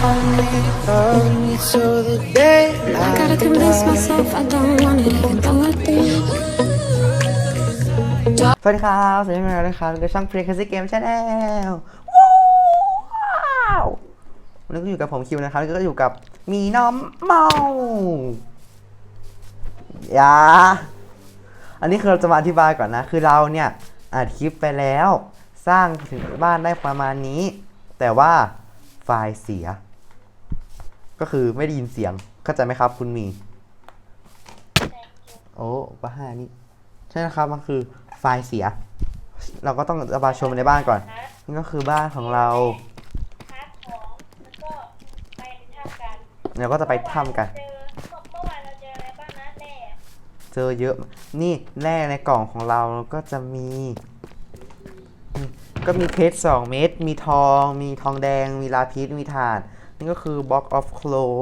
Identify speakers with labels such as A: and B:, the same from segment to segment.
A: I gotta convince myself I don't want it, even though I do.
B: สวัสดีครับสวัสดีครับนะครับกับช่อง Play Classic Game Channel ว้าววันนี้ก็อยู่กับผมคิวนะครับแล้วก็อยู่กับมีน้องเมาอย่าอันนี้คือเราจะมาอธิบายก่อนนะ คือเราเนี่ยอัดคลิปไปแล้ว สร้างถึงบ้านได้ประมาณนี้ แต่ว่าไฟล์เสีย ก็คือไม่ได้ยินเสียง เข้าใจไหมครับ คุณมี โอ้บ้านี่ ใช่นะครับ มันคือไฟล์เสีย เราก็ต้องระบายชมในบ้านก่อน นี่ก็คือบ้านของเรา
C: แล้วก็ไปทำกัน
B: เราก็จะไปถ้ำกัน
C: เจอเมื่อวานเราเจออะไรบ้างนะแร่
B: เจอเยอะ นี่แร่ในกล่องของเราก็จะมี ก็มีเพชร2เม็ด มีทอง มีทองแดง มีลาพิษมีถ่าน นี่ก็คือ Box of Claw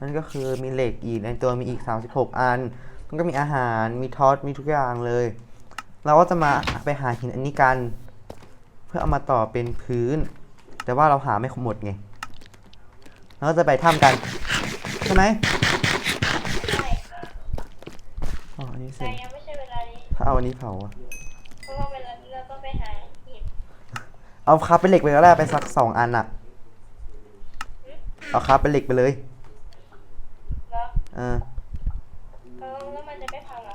B: นั่นก็คือมีเหล็กอีกในตัวมีอีก 36 อัน มันก็มีอาหารมีทอสมีทุกอย่างเลย เราก็จะมาไปหาหินอันนี้กัน เพื่อเอามาต่อเป็นพื้น แต่ว่าเราหาไม่หมดไงเราก็จะไปถ้ำกัน ใช่ไหม
C: ใช่
B: อ๋ออันนี้เสร็
C: แต่
B: จ
C: ยังไม่ใช่เวลานี้
B: ถ้าเอาอันนี้เผาอะ
C: เพราะว่าเวลานี้เราต้องไปหาหิน
B: เอาคาบเป็นเหล็กไปก็ได้ไปสักสองอันอะ เอาคาบเป็นเหล็กไปเลย
C: แล้ว
B: เออ
C: แล้วแล้วมันจะไม่พังเหรอ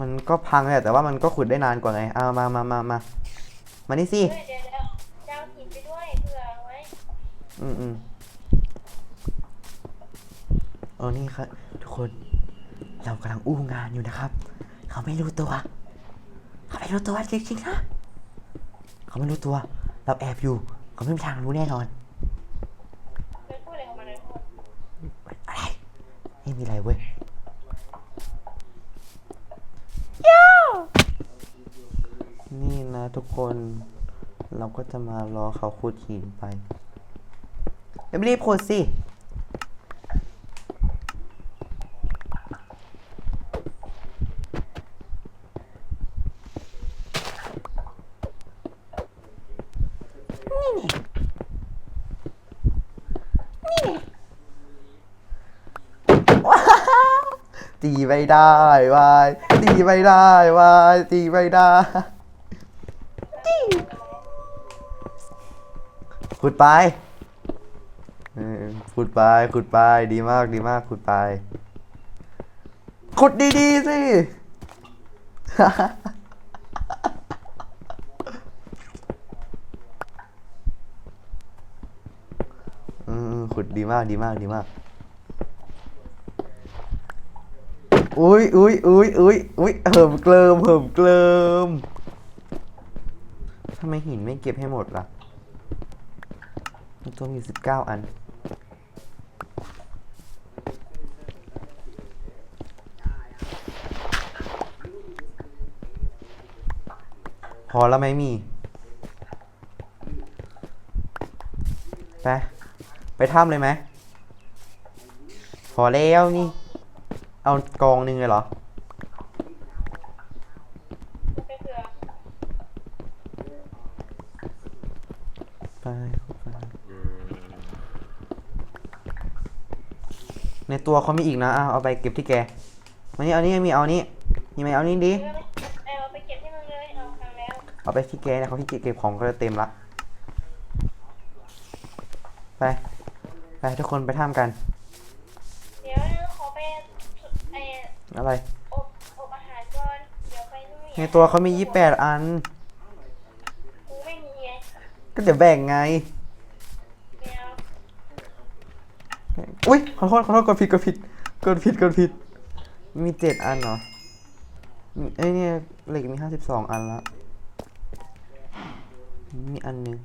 B: มันก็พังแหละแต่ว่ามันก็ขุดได้นานกว่าไงเอามามามามามานี่สิ
C: เฮ้ยเดี๋ยวเดี๋ยวจะเอาหินไปด้วยเผื่อไว้
B: อืมอืมเออนี่ครับทุกคน เรากำลังอู้งานอยู่นะครับ เขาไม่รู้ตัว เขาไม่รู้ตัวจริงๆนะเขาไม่รู้ตัว เราแอบอยู่เขาไม่มีทางรู้แน่นอน
C: เดินพูดอะไรของมันเลยพูด
B: อะไร ไม่มีอะไรเว้ยนี่นะทุกคนเราก็จะมารอเขาขุดหินไปรีบๆขุดสิ ตีไม่ได้วายตีไม่ได้วายตีไม่ได้ขุดไปขุดไปขุดไปดีมากดีมากขุดไปขุดดีๆสิขุดดีมากดีมากดีมาก อุ้ยอุ้ยอุ้ยอุ้ยอุ้ยเหิมเกลิมเหิมเกลิมทำไมหินไม่เก็บให้หมดล่ะมันตัวมีสิบเก้าอัน พอแล้วไหมมี ไป ไปถ้ำเลยไหม พอแล้วนี่ เอากองหนึ่งเลยเหรอ
C: ไป
B: ไปในตัวเขามีอีกนะเอาเอาไปเก็บที่แกมานี่เอานี่มีเอานี่มีไหมเอานี่ดิ
C: เอาไปเก็บที่มึงเลย เอาทางแล้ว
B: เอาไปที่แกนะเขาที่เก็บของก็จะเต็มละ ไป ไปทุกคนไปท่ามกัน
C: เดี๋ยวขอไปไอ้
B: อะไร
C: อบอบอาหารก่อนเดี๋ยวไปนู่น
B: ในตัวเขามียี่แปดอัน
C: กูไม่มีไง
B: ก็เดี๋ยวแบ่งไง
C: ไม่เอา
B: อุ้ยขอโทษขอโทษกดผิดกดผิดกดผิดกดผิด มีเจ็ดอันเหรอมีเอ้ยเนี่ยเหล็กมีห้าสิบสองอันละมีอันหนึง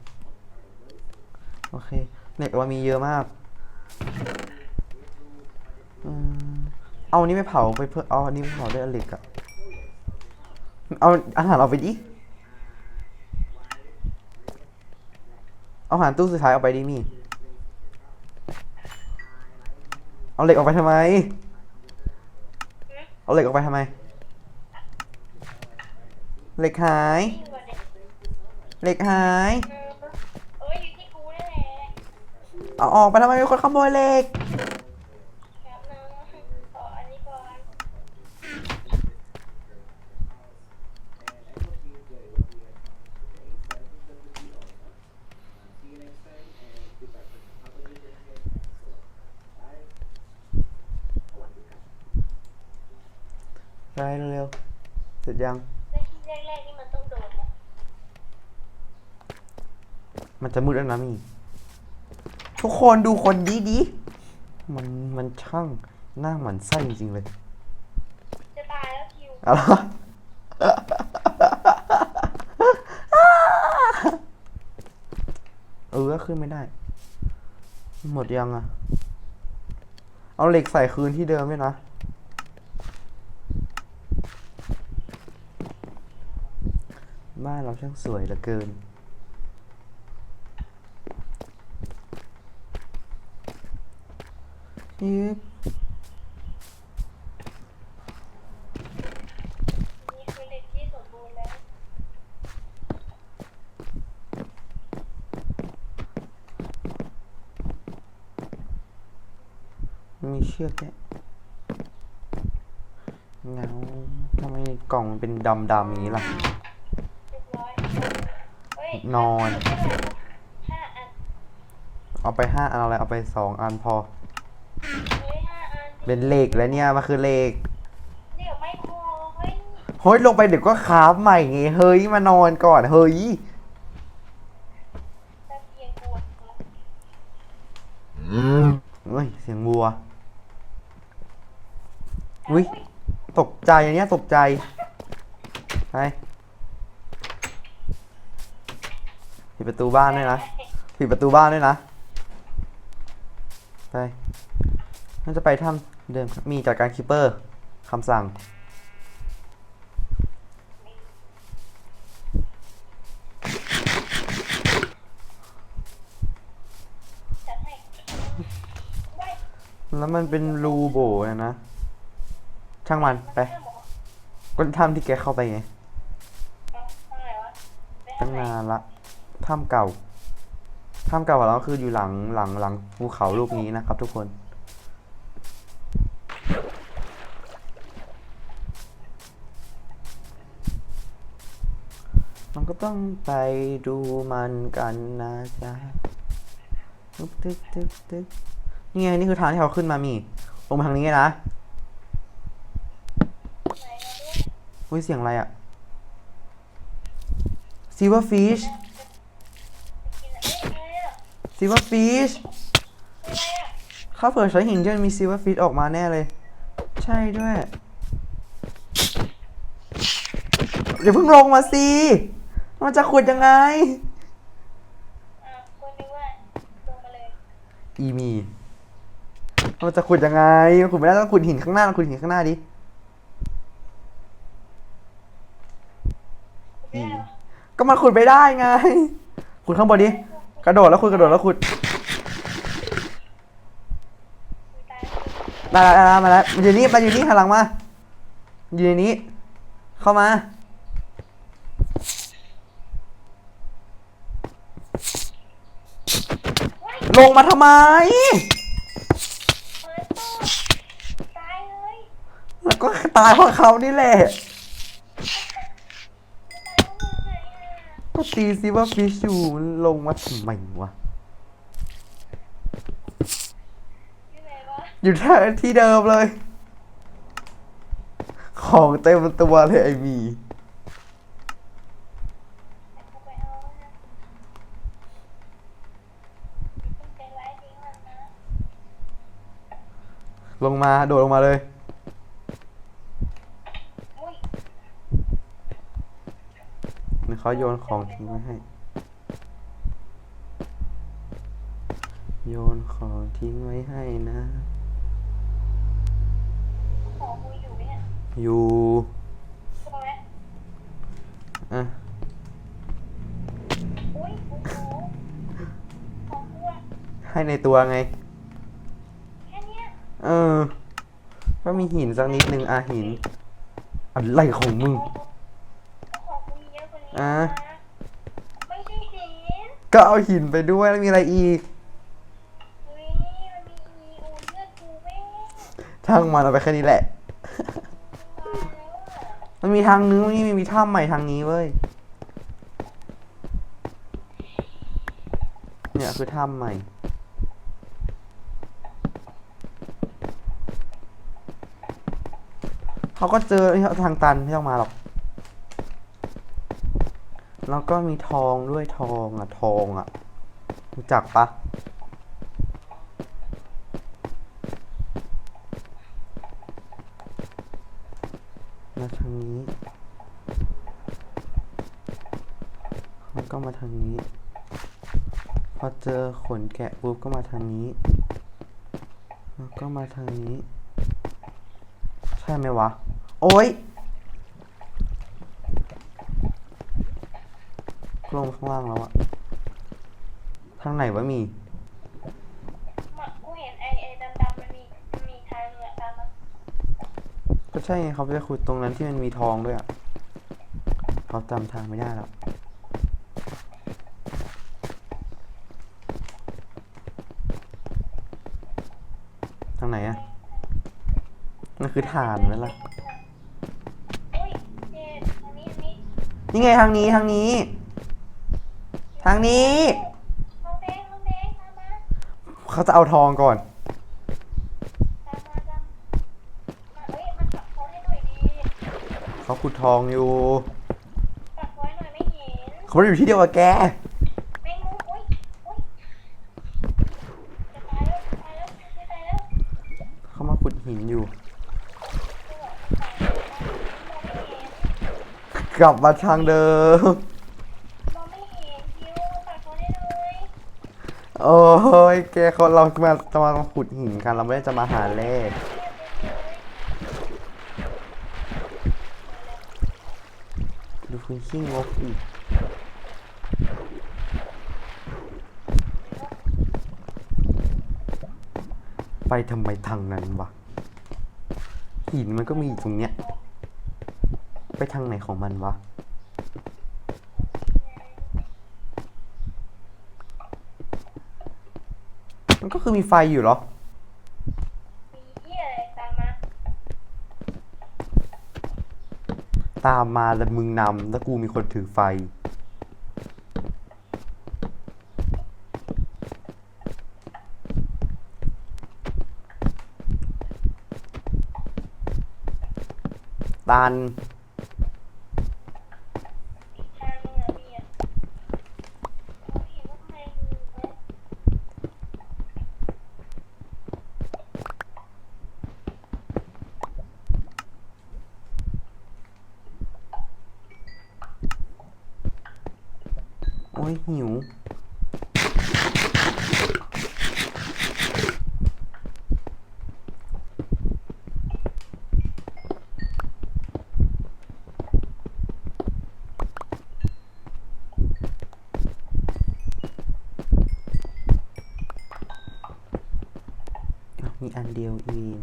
B: โอเคเหล็กว่ามีเยอะมากอืม เอาอันนี้ไปเผาไปเพื่อเอาอันนี้ไปเผาด้วยเหล็กอะเอาอาหารเอาไปดิเอาอาหารตู้สุดท้ายเอาไปดิมี่เอาเหล็กออกไปทำไม เอาเหล็กออกไปทำไม เหล็กหาย
C: ยิ่งกว่าเด็ก
B: เหล็กหาย
C: เออเอ้ยอยู่ที่กูนั่นแหละ
B: เอาออกไปทำไมมีคนขโมยเหล็ก
C: แป๊บนึงขออันนี้ก่อน
B: ไปเร็วๆเสร็จยัง
C: แล้วที่แรกๆนี่มันต้องโดนนะ
B: มันจะมืดแล้วนะมี่ทุกคนดูคนดีดีๆมันมันช่างหน้าหมันไส้จริงๆเลย
C: จะตายแล้วคิว
B: อะไรวะเออก็ขึ้นไม่ได้ หมดยังอะเอาเหล็กใส่คืนที่เดิมด้วยนะบ้านเราช่างสวยเหลือเกิน ยึบ
C: นี่คือเหล็กที่สมบูรณ์แล้ว
B: มีเชือกแค่เงาทำไมกล่องมันเป็นดำๆอย่างนี้ล่ะ
C: เรียบร้อยเฮ้ย
B: นอน
C: ห้าอัน
B: เอาไปห้าอันอะไรเอาไปสองอันพอ
C: เฮ้ยห้าอัน
B: เป็นเหล็กแล้วเนี่ยมันคือเหล็ก
C: เดี๋ยวไม่พอเฮ้ย
B: เฮ้ยลงไปเดี๋ยวก็คราฟใหม่ไงเฮ้ยมานอนก่อนเฮ้ย
C: ตะเกียงปวดหัว
B: เฮ้ยเสียงวัวอุ้ยตกใจอันเนี้ยตกใจไปปิดประตูบ้านด้วยนะปิดประตูบ้านด้วยนะไปน่าจะไปถ้ำ เดิมครับมีจัดการคิปเปอร์คำสั่ง แล้วมันเป็นรูโบนะนะช่างมัน ไป
C: ห้าหมอ
B: ก็ถ้ำที่แกเข้าไปไง
C: เอางวะไป
B: ตั้
C: งงไหน
B: นานละถ้ำเก่าถ้ำเก่าของเราคืออยู่หลังหลังหลังภูเขาลูกนี้นะครับทุกคน มันก็ ต้องไปดูมันกันนะจ๊ะตึ๊กตึ๊กตึ๊กตึ๊กนี่ไงนี่คือทางที่เราขึ้นมามีลงมาทางนี้นะ
C: ไหนเราด้วย
B: อุ้ยเสียงอะไรอะ silver fish
C: กินอะไรเอ๊ะอะไรอะ
B: silver fish
C: อะไรอะ
B: ข้าเผื่อใช้หินจะมี silver fish ออกมาแน่เลย ใช่ด้วยเดี๋ยวเพิ่งลงมาสิ มันจะขุดยังไง
C: อะคนนึงว่าลงมาเลย
B: อีมีมันจะขุดยังไงมันขุดไม่ได้ต้องขุดหินข้างหน้าลองขุดหินข้างหน้าดิ
C: ไม่ได้หรอ
B: ก็มันขุดไม่ได้ไง ขุดข้างบนดิ กระโดดแล้วขุดกระโดดแล้วขุด
C: ตายแล้ว
B: ได้แล้วได้แล้วมาแล้วมันอยู่นี่มาอยู่นี่หันหลังมาอยู่ในนี้ เข้ามา ลงมาทำไม
C: เปิดตู้ตายเลย
B: แล้วก็ตายเพราะเขานี่แหละ
C: จะตายเพราะมึงไงอะ
B: ก็ตีซิว่าฟิชอยู่มันลงมาทำไมวะ
C: อยู่ไหนวะ
B: อยู่ที่ที่เดิมเลย ของเต็มตัวเลยไอ้หมี
C: เข้าไปเอานะอย่าเพิ่งใจร้ายทิ้งมันนะ
B: ลงมาโดดลงมาเลย
C: อุ้ย
B: นี่เขาโยนของทิ้งไว้ให้ โยนของทิ้งไว้ให้นะ
C: ของกูอยู่ไหมเนี่ย
B: อยู่
C: ใช่ไหม
B: อะ
C: อุ้ยโอ้โหของกูอะ
B: ให้ในตัวไง
C: แค่ เอ
B: อ ก็มีหินสักนิดนึงอะหิน อะไรของมึง
C: อะก็
B: เอาหินไปด้วยแล้วมีอะไรอีกทางมันเอาไปแค่นี้แหละมันมีทางนึงนี่มีมีถ้ำใหม่ทางนี้เว้ย เนี่ยคือถ้ำใหม่ เขาก็เจอทางตันไม่ต้องมาหรอก แล้วก็มีทองด้วยทองอะทองอะรู้จักปะมาทางนี้แล้วก็มาทางนี้ พอเจอขนแกะปุ๊บก็มาทางนี้ แล้วก็มาทางนี้ ใช่ไหมวะ โอ๊ยลงข้างล่างแล้วอะทางไหนวะมี
C: มากูเห็นไอ้ไอ้ดำๆมันมีมันมีทางเหนือตามมา
B: ก็ใช่ไงเขาจะขุดตรงนั้นที่มันมีทองด้วยอะเขาจำทางไม่ได้แล้วทางไหนอะนั่นคือฐานไหมล่ะ
C: อุ้ยเจ็ดอันนี้อันนี้
B: นี่ไงทางนี้ทางนี้ ทางนี้
C: ทองแดงทองแดงตามมา
B: เขาจะเอาทองก่อน
C: ตามมาตามมาเอ้ยมันปักทองให้หน่อยดี
B: เขาขุดทองอยู่
C: ปักทองให้หน่อยไม่เห็น
B: เขาอยู่ที่เดียวกับแก
C: แมงมุมอุ้ยอุ้ยจะตายแล้วจะตายแล้วจะตายแล้ว
B: เขามาขุดหินอยู่ กลับมาทางเดิม
C: มองไม่เห็นคิวปักทองให้หน่อย
B: โอ้ยแกเขาเรามาจะมาขุดหินกันเราไม่ได้จะมาหาแร่ดูคุณขี้งกอีก ไปทำไมทางนั้นวะหินมันก็มีอยู่ตรงเนี้ย ไปทางไหนของมันวะ มันก็คือมีไฟอยู่เหรอ
C: มีเหี้ยอะไรตามมา
B: ตามมาแล้วมึงนำแล้วกูมีคนถือไฟ ตัน
C: อีกทางนึงอะพี่อะเราเห็นว่าใครมือไหม
B: โอ้ยหิว อ้าวมีอันเดียวเอง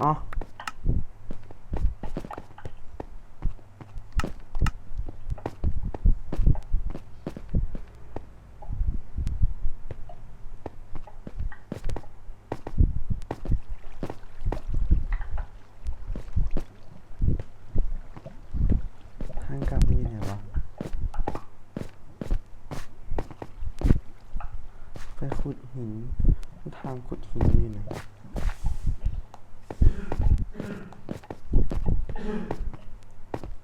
B: อ๋อ ทางกลับนี่ไหนวะ ไปขุดหิน ทางขุดหินอยู่ไหน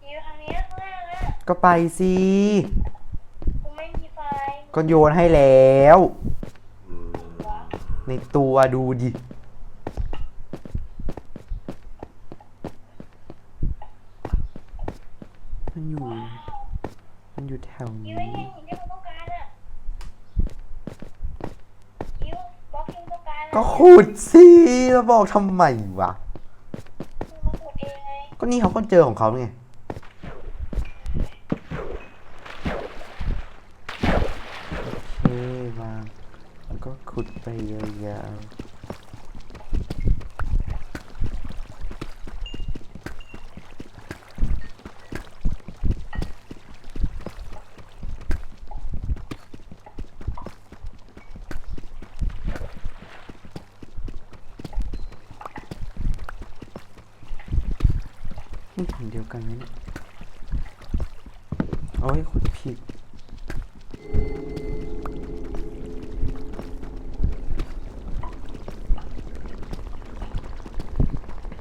C: คิวทางเนี้ยข้างล่างอะ
B: ก็ไปสิ
C: กูไม่มีไฟ
B: ก็โยนให้แล้ว
C: วะ
B: ในตัวดูดิมันอยู่ มันอยู่แถว
C: คิ
B: นี้
C: วไอ้เหี้ยหินที่มึงต้องการอะคิวบล็อกที่มึงต้อง การอะ
B: ก็ขุดสิแล้วบอกทำไมวะ
C: มึงมาขุดเองไง
B: ก็นี่เขาก็เจอของเขาไง โอเควางแล้วก็ขุดไปยาว นี่ถังเดียวกันไหมเนี่ยโอ้ยขุดผิด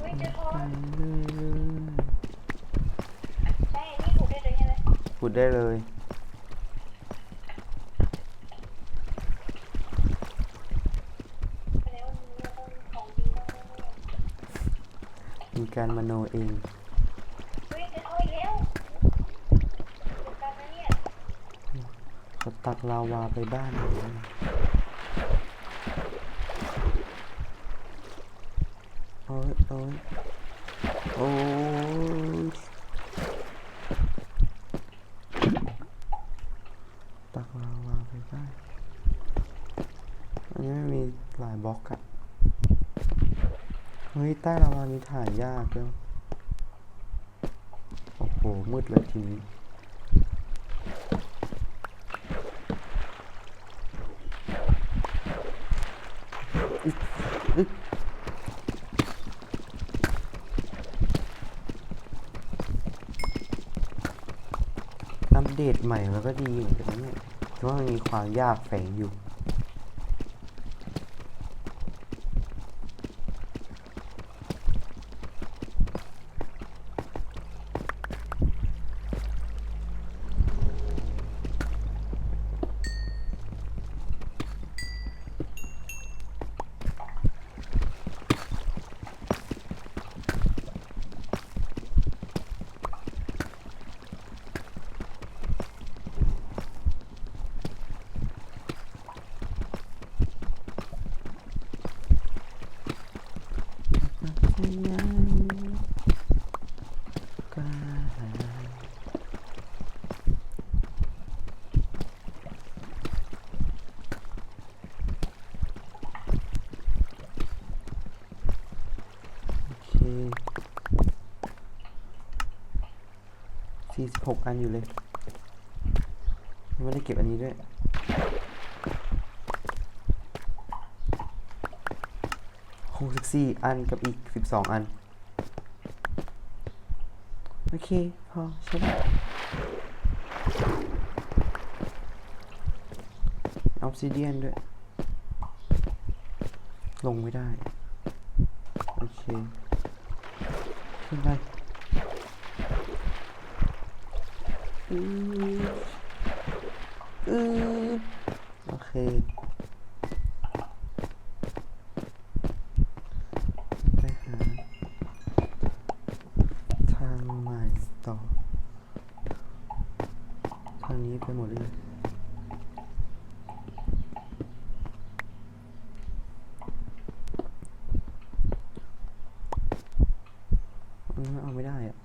C: อุ้ยเจอทอง
B: ไปเลย
C: ใช่นี่ถูกได้เลยใช่ไหม
B: ขุดได้เลย
C: แสดงว่ามันต้องของดีมากแน่
B: มีการมโนเอง
C: ๆเฮ้ยเจอทองอีกแล้วเจอกันนะเนี่ย
B: เขา ตักลาวาไปบ้านหนูนะโอ้ยโอ้ยโอ้ยตักลาวาไปบ้านอันนี้ไม่มีหลายบล็อกอะเฮ้ย ใต้ลาวามีถ่ายยากแล้วโอ้โห มืดเลยทีนี้ เดตใหม่แล้วก็ดีเหมือนกันนะเนี่ยแต่ว่ามันมีความยากแฝงอยู่ โอเค สี่สิบหกอันอยู่เลยไม่ได้เก็บอันนี้ด้วยหกสิบสี่อันกับอีกสิบสองอัน โอเค พอใช่ไหมออฟซิเดียนด้วย ลงไม่ได้ โอเคขึ้นไป อือโอเคไปหาทางใหม่ต่อ ทางนี้ไปหมดเลย เออเอาไม่ได้อะ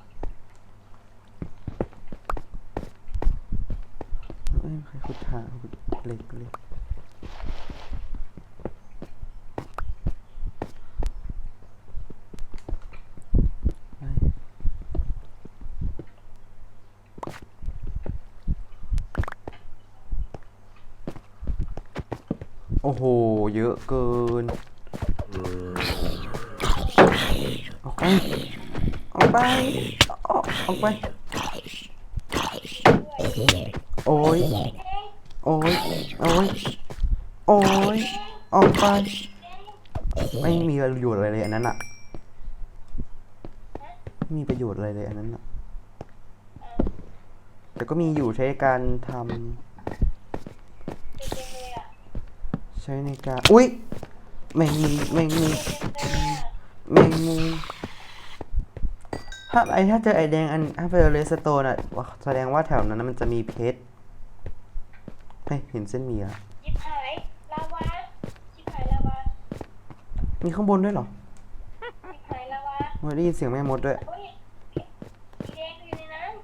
B: เอ้ยใครขุดทางขุดเหล็กเลยไป โอ้โห เยอะเกิน ออกไป ออกไป ออกออกไป โอ้ย โอ้ย โอ้ย โอ้ย ออกไป ไม่มีประโยชน์อะไรเลยอันนั้นอะไม่มีประโยชน์อะไรเลยอันนั้นอะแต่ก็มีอยู่ใช้การทำ
C: เต็มเลยอะ
B: ใช้ในการอุ้ยแมงมุมแมงมุมแมงมุมถ้าไอถ้าเจอไอแดงอันถ้าเจอเลสโตนอะแสดงว่าแถวนั้นนะมันจะมีเพชรเฮ้ยเห็นเส้นหมีอะ
C: ยิบหายลาวายิบหายลาวา
B: มีข้างบนด้วยเหรอ
C: ยิบหายลาวา
B: โอ้ยได้ยินเสียงแม่มดด้วย
C: โอ้ยสีแดงอยู่ในน้ำ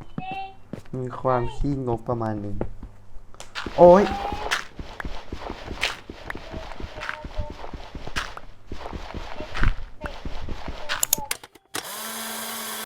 C: สีแดง
B: มีความขี้งกประมาณหนึ่ง โอ้ย